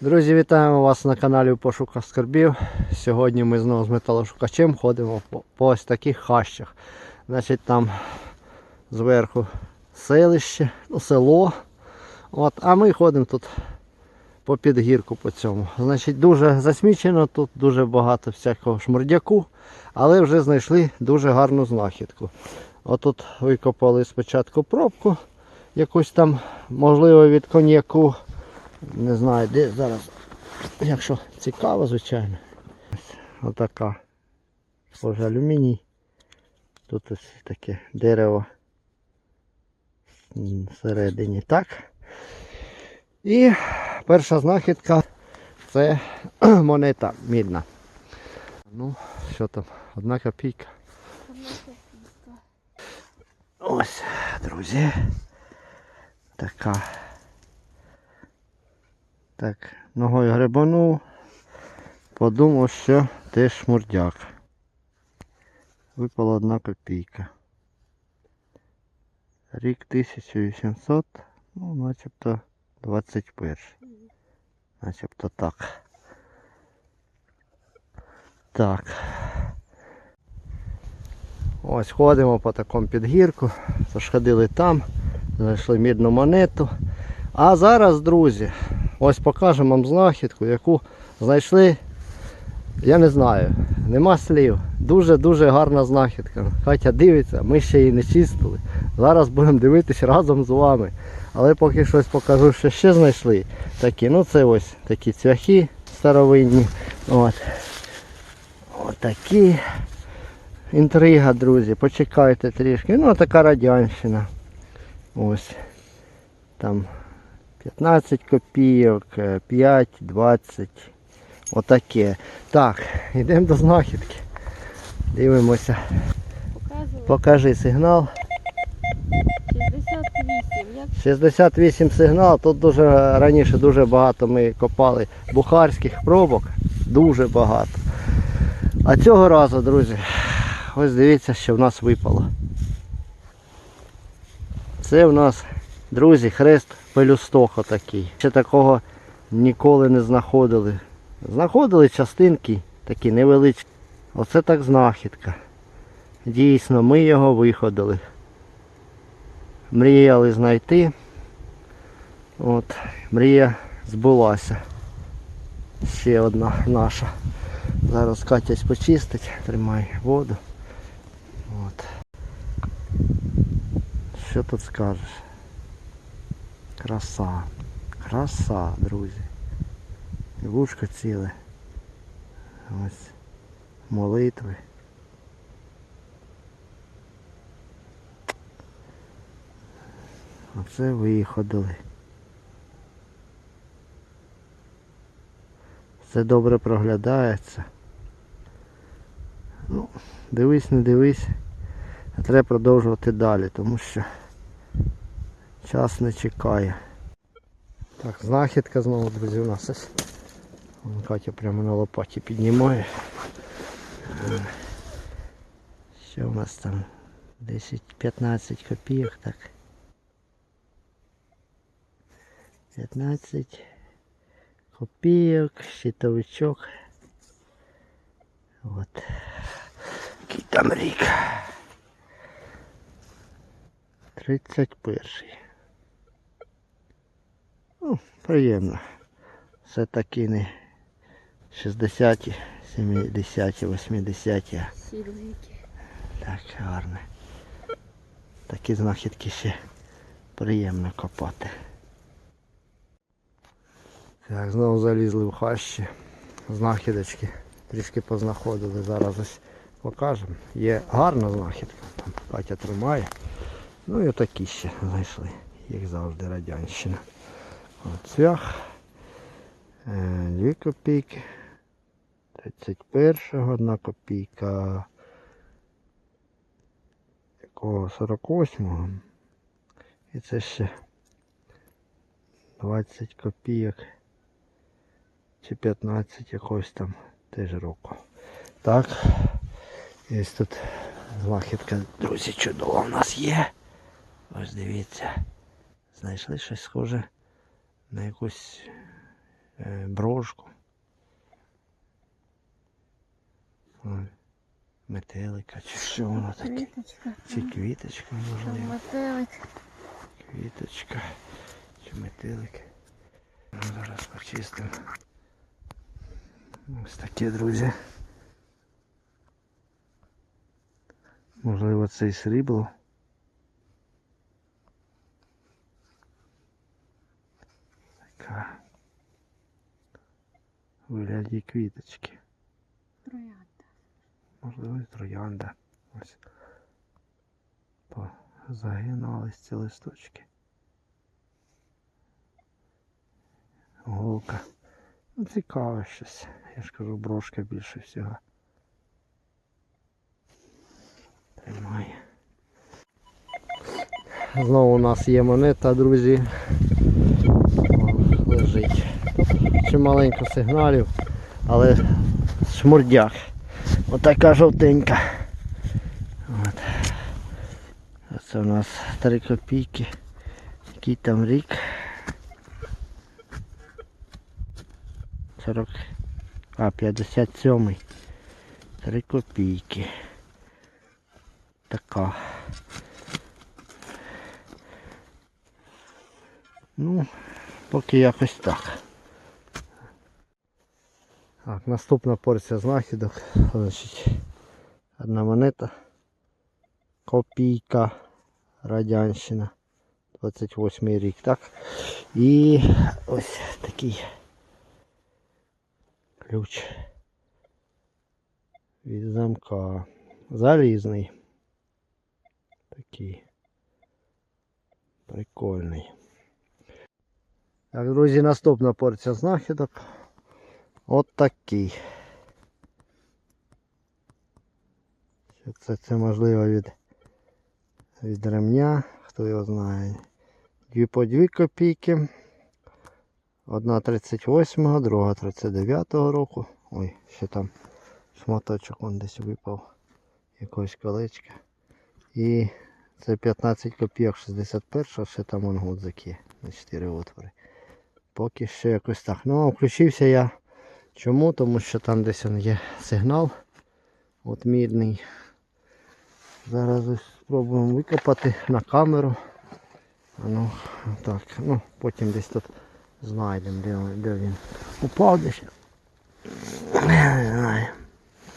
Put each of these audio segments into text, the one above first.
Друзі, вітаємо вас на каналі «У пошуках скарбів. Сьогодні ми знову з металошукачем ходимо по, по ось таких хащах. Значить, там зверху селище, ну, село. От, а ми ходимо тут по підгірку по цьому. Значить, дуже засмічено, тут дуже багато всякого шмурдяку, але вже знайшли дуже гарну знахідку. Отут викопали спочатку пробку, якусь там, можливо, від коньяку. Не знаю, де зараз. Якщо цікаво, звичайно. Ось Отака. Схоже алюміній. Тут ось таке дерево всередині. Так. І перша знахідка це монета мідна. Ну, що там? Одна копійка. Ось, друзі. Така. Так, ногою грибанув. Подумав, що теж шмурдяк. Випала одна копійка. Рік 1800, ну, начебто 21. Начебто так. Так. Ось ходимо по такому підгірку. Тож ходили там, знайшли мідну монету. А зараз, друзі, ось покажемо вам знахідку, яку знайшли, я не знаю, нема слів. Дуже-дуже гарна знахідка. Катя дивиться, ми ще її не чистили. Зараз будемо дивитися разом з вами. Але поки щось покажу, що ще знайшли. Такі, ну це ось такі цвяхи старовинні. От. Отакі. Інтрига, друзі, почекайте трішки. Ну, така радянщина. Ось. Там 15 копійок, е, 5, 20. Отаке. Так, йдемо до знахідки. Дивимося. Показувала Покажи сигнал. 68. 68 сигнал. Тут дуже раніше дуже багато ми копали бухарських пробок. Дуже багато. А цього разу, друзі, ось дивіться, що в нас випало. Це в нас, друзі, хрест пелюсток отакий. Ще такого ніколи не знаходили. Знаходили частинки такі невеличкі. Оце так знахідка. Дійсно, ми його виходили. Мріяли знайти. От, мрія збулася. Ще одна наша. Зараз Катясь почистить, тримай воду. От. Що тут скажеш? Краса. Краса, друзі. І ціле. Ось молитви. Оце виходили. Все добре проглядається. Ну, дивись, не дивись. Треба продовжувати далі, тому що час не чекає. Так, знахідка знову, друзі, у нас ось. Вон Катя прямо на лопаті піднімає. Е, Що у нас там? 10-15 копійок, так. 15 копійок, щитовичок. От. Який там рік. 31. Ну, приємно. Все таки не 60, 70, 80. а сірники. Так, гарно. Такі знахідки ще приємно копати. Так, знову залізли в хащі. Знахідочки. Трішки познаходили. Зараз ось покажемо. Є гарна знахідка. Там Катя тримає. Ну і отакі ще знайшли. Як завжди радянщина. От цвях. Е, Дві копійки. 31-го, одна копійка якого 48-го. І це ще 20 копійок чи 15 якогось там теж року. Так. Ось тут знахідка, друзі, чудова в нас є. Ось дивіться. Знайшли щось схоже на якусь е, брошку. Ой, Метелика, чи що воно таке? Чи квіточка, можливо. метелик. Квіточка. Чи метелик. Ну, зараз почистимо. Ось таке, друзі. Можливо, це і срібло. Вигляді квіточки. Троянда. Можливо, і троянда. Ось. Загинались ці листочки. Голка. Ну, цікаве щось. Я ж кажу, брошка більше всього. Тримає. Знову у нас є монета, друзі. Чималенько сигналів, але шмурдяк. Отака жовтенька. От. Це у нас 3 копійки. Який там рік? 40. А, 57. 3 копійки. Така. Ну, поки якось так. Так, наступна порція знахідок. Значить, одна монета. Копійка. Радянщина. 28 рік, так? І ось такий ключ від замка. Залізний. Такий. Прикольний. Так, друзі, наступна порція знахідок. От такий. Це, це можливо від, від ремня, хто його знає. Дві по дві копійки. Одна 38-го, друга 39-го року. Ой, ще там шматочок он десь випав. Якогось колечка. І це 15 копійок 61-го, ще там он гудзик є на 4 отвори. Поки що якось так. Ну, включився я. Чому? Тому що там десь он є сигнал. От мідний. Зараз ось спробуємо викопати на камеру. Ну, так, ну, потім десь тут знайдемо, де, де він упав десь. Не знаю.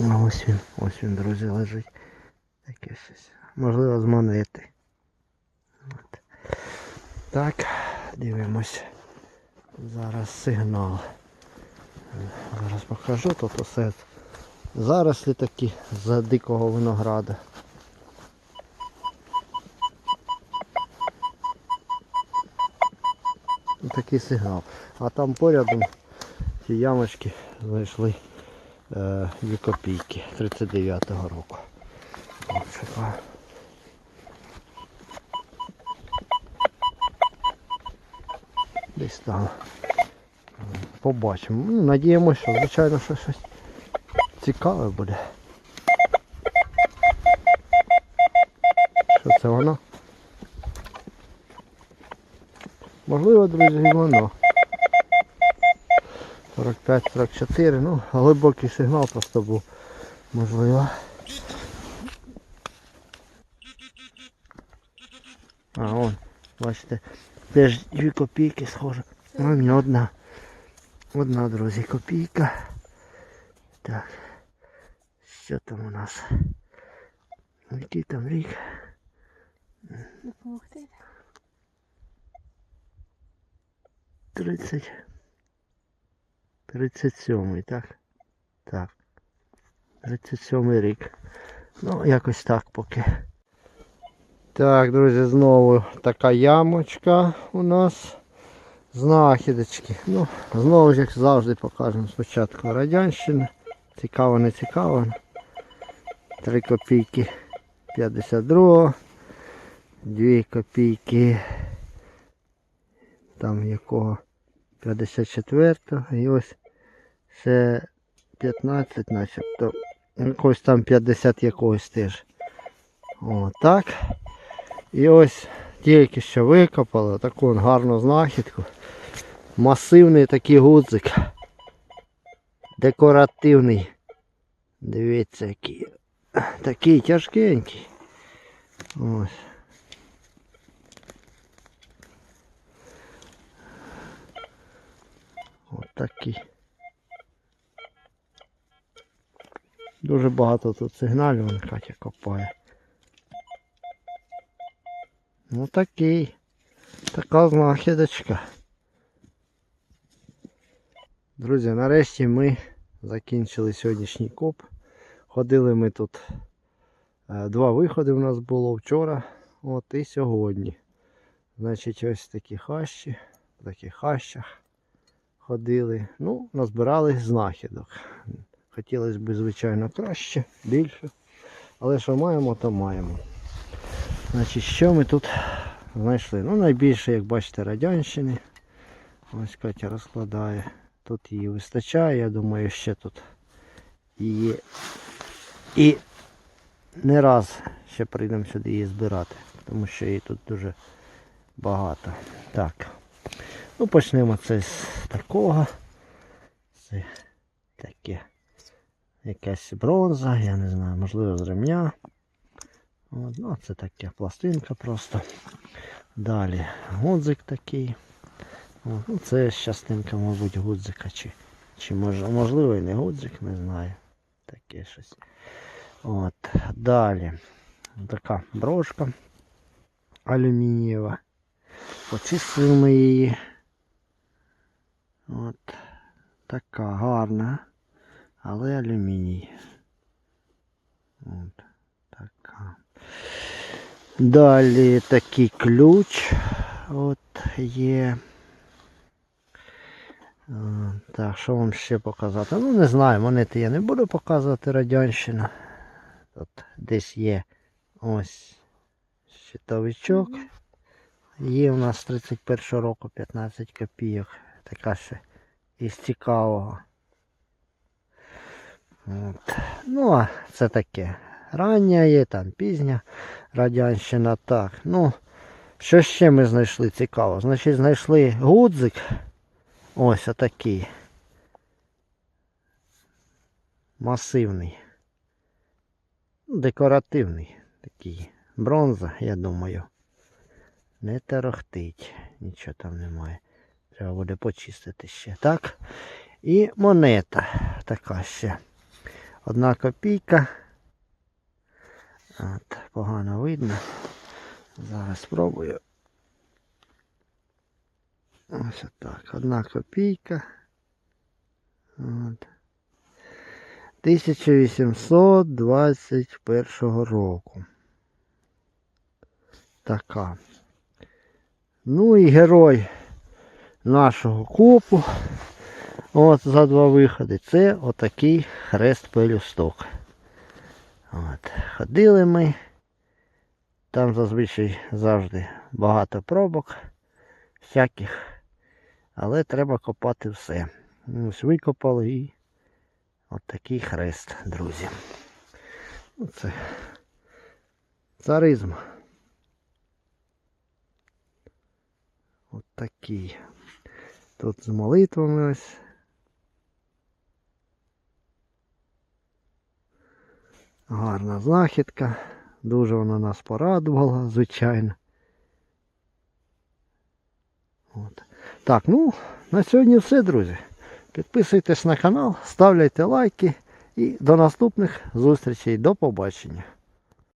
Ну, ось він, ось він, друзі, лежить. Таке щось. Можливо, з монети. От. Так, дивимось. Зараз сигнал. Зараз покажу, тут усе зарослі такі з дикого винограда. Такий сигнал. А там порядом ці ямочки знайшли е, 2 копійки 39-го року. Десь там. Побачимо. Ну, надіємося, що звичайно що щось цікаве буде. Що це воно? Можливо, друзі, воно. 45-44, ну, глибокий сигнал просто був. Можливо. А, он, бачите, теж дві копійки схоже. А, ні, одна. Одна, друзі, копійка. Так. Що там у нас? Який там рік? Допомогти. 30. 37, так? Так. 37 рік. Ну, якось так поки. Так, друзі, знову така ямочка у нас. Знахідочки. Ну, знову ж як завжди покажемо спочатку радянщина. Цікаво, не цікаво. 3 копійки 52-го, 2 копійки там якого 54-го і ось ще 15 начебто. Якось там 50 якогось теж. О, так. І ось тільки що викопали таку гарну знахідку. Масивний такий гудзик. Декоративний. Дивіться, який. Такий тяжкенький. Ось. Ось. Дуже багато тут сигналів, Катя копає. Ну такий. Така знахідочка. Друзі, нарешті ми закінчили сьогоднішній коп. Ходили ми тут. е, Два виходи у нас було вчора. От і сьогодні. Значить, ось такі хащі, в таких хащах ходили. Ну, назбирали знахідок. Хотілося б, звичайно, краще, більше. Але що маємо, то маємо. Значить, що ми тут знайшли? Ну, найбільше, як бачите, радянщини. Ось Катя розкладає. Тут її вистачає, я думаю, ще тут її. І не раз ще прийдемо сюди її збирати, тому що її тут дуже багато. Так. Ну, почнемо це з такого. Це таке. Якась бронза, я не знаю, можливо, з ремня. От, ну, це таке пластинка просто. Далі гудзик такий. От, ну, це частинка, мабуть, гудзика. Чи, чи може, можливо і не гудзик, не знаю. Таке щось. От. Далі. Така брошка алюмінієва. Почистили ми її. От. Така гарна. Але алюміній. От. Далі такий ключ. От є. Так, що вам ще показати? Ну не знаю, монети я не буду показувати радянщина. Тут десь є ось щитовичок. Є у нас 31 року 15 копійок. Така ще із цікавого. От. Ну, а це таке. Рання є, там пізня радянщина. Так. Ну, що ще ми знайшли цікаво? Значить, знайшли гудзик. Ось отакий. Масивний. Ну, Декоративний такий. Бронза, я думаю. Не тарахтить. Нічого там немає. Треба буде почистити ще. Так. І монета така ще. Одна копійка. От, погано видно. Зараз спробую. Ось так. Одна копійка. От. 1821 року. Така. Ну і герой нашого копу. От за два виходи. Це отакий хрест пелюсток. От. Ходили ми. Там зазвичай завжди багато пробок всяких. Але треба копати все. Ось викопали і от хрест, друзі. Ну, Це царизм. От. Тут з молитвами ось. Гарна знахідка. Дуже вона нас порадувала, звичайно. От. Так, ну, на сьогодні все, друзі. Підписуйтесь на канал, ставляйте лайки і до наступних зустрічей. До побачення.